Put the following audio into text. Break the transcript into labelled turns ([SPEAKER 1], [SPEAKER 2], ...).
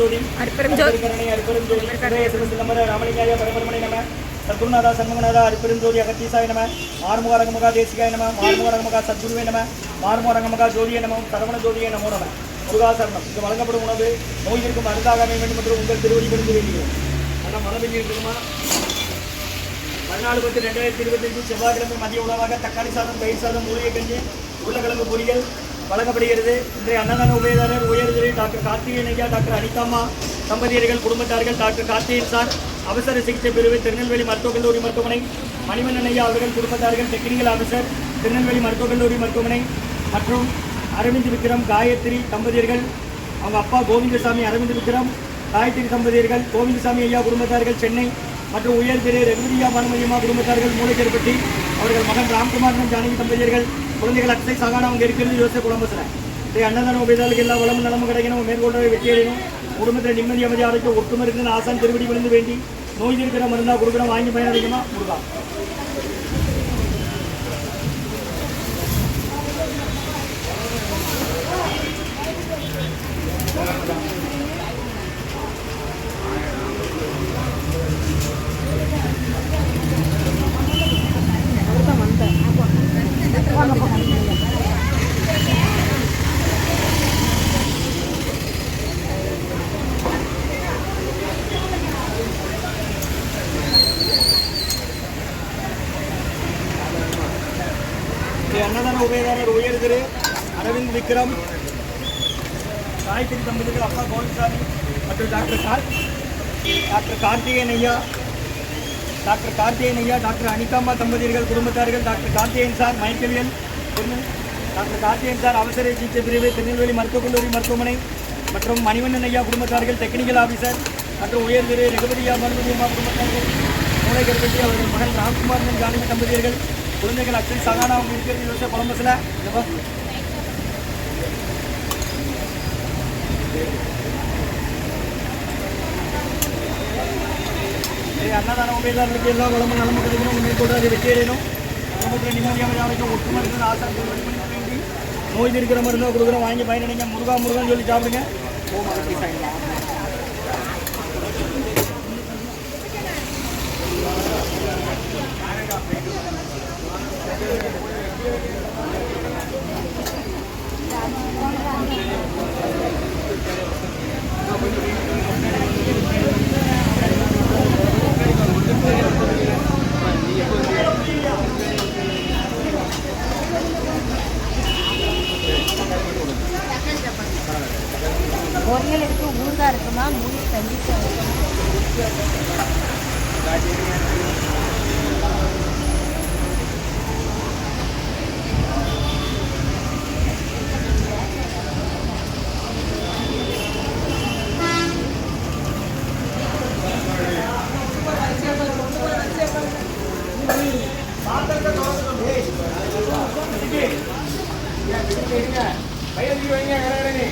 [SPEAKER 1] ஜோதி.
[SPEAKER 2] அருட்பெரும் ஜோதி.
[SPEAKER 1] அருப்பெரும் ஜோதி சிதம்பர ராமலிங்காய பரபரமணி நம. சத்குருநாதா சண்முகநாதா அருப்பெரும் ஜோதி அகத்தீசாய நம. மாறுமுக ரங்கமகா தேசிகாய நம. மாறுமுக ரங்கமகா சத்குருவே நம. மாறுமுக ரங்கமகா ஜோதிய நம. சரவண ஜோதிய நமோ நம. முருகாசரணம் இங்கு வழங்கப்படும் உணவு நோய் இருக்கும் மருந்தாக அமைய வேண்டும் என்று உங்கள் திருவடி விருந்து வேண்டுகிறோம் நல்லா மழை பெஞ்சிருக்குமா பதினாலு பத்து ரெண்டாயிரத்தி இருபத்தஞ்சு செவ்வாய்க்கிழமை மதிய உணவாக தக்காளி சாதம் தயிர் சாதம் மூலிகை கஞ்சி உருளைக்கிழங்கு பொரியல் வழங்கப்படுகிறது. இன்றைய அன்னதான உபயதாரர் உயர்திரு டாக்டர் கார்த்திகேயன் ஐயா டாக்டர் அனிதாமா தம்பதியர்கள் குடும்பத்தார்கள் டாக்டர் கார்த்திகேயன் சார் அவசர சிகிச்சை பிரிவு திருநெல்வேலி மருத்துவக் கல்லூரி மருத்துவமனை மணிவண்ணன் ஐயா அவர்கள் குடும்பத்தார்கள் டெக்னிக்கல் ஆஃபீஸர் திருநெல்வேலி மருத்துவக் கல்லூரி மருத்துவமனை மற்றும் அரவிந்த் விக்ரம் காயத்ரி தம்பதியர்கள் அவங்க அப்பா கோவிந்தசாமி அரவிந்த் விக்ரம் காயத்ரி தம்பதியர்கள் கோவிந்தசாமி ஐயா குடும்பத்தார்கள் சென்னை மற்றும் உயர் திரு ரகுதியா மனுமதியம்மா குடும்பத்தார்கள் மூலக்கேற்பட்டி அவர்கள் மகன் ராம்குமார் ஜானகி தம்பதியர்கள் குழந்தைகள் அக்ஷய் சகானா அவங்க இருக்கிறது யோசிச்ச குழம்புல இதை அன்னதான உபயோகாலுக்கு எல்லா வளமும் நலமும் கிடைக்கணும் மேற்கொண்டவை வெற்றி அடையணும். குடும்பத்தில் நிம்மதி அமைதி ஆரோக்கியம் ஒற்றுமை இருக்குன்னு ஆசான் திருவடி விழுந்து வேண்டி நோய் இருக்கிற மருந்தா கொடுக்குறோம் வாங்கி பயனடைக்கணுமா முருகா அன்னதான உபயதாரர் உயர் திரு அரவிந்த் விக்ரம் காயத்ரி தம்பதிகள் அப்பா கோவிந்தசாமி மற்றும் டாக்டர் கார் டாக்டர் கார்த்திகேயன் ஐயா டாக்டர் கார்த்திகேயன் ஐயா டாக்டர் அனிதாம்மா தம்பதியர்கள் குடும்பத்தார்கள் டாக்டர் கார்த்திகேயன் சார் மைக்கேலியல் டாக்டர் கார்த்திகேயன் சார் அவசர சிகிச்சை பிரிவு திருநெல்வேலி மருத்துவக் கல்லூரி மருத்துவமனை மற்றும் மணிவண்ணன் ஐயா குடும்பத்தார்கள் டெக்னிக்கல் ஆஃபீஸர் மற்றும் உயர் திரு ரகுபதியா மருத்துவம்மா குடும்பத்தார்கள் மூளை கருப்பட்டி அவர்கள் மகன் ராம்குமார் ஜானகி தம்பதியர்கள் குழந்தைகள் அக்ஷய் சகானா அவங்க இருக்கிறது யோசிச்ச கொலம்பஸில் இல்லைப்பா சரி, அன்னதான உபயோகாரர்களுக்கு எல்லா வளமும் நலமும் கிடைக்கணும் மேற்கொண்டு அதை வெற்றி அடையணும் குடும்பத்தில் நிம்மதியாக யாருக்கும் ஒற்றுமை இருக்கிற ஆசை வேண்டி நோய் இருக்கிற மருந்தோ கொடுக்குறோம். வாங்கி பயனடைங்க. முருகா முருகன் சொல்லி சாப்பிடுங்க. ஓ அகத்தி சாய்ந்தா
[SPEAKER 2] பொரியல் இருக்கு ஊறுகாய் இருக்குமா? மூணு கண்டிப்பாக இருக்கும்
[SPEAKER 1] பையன் வைங்க கடை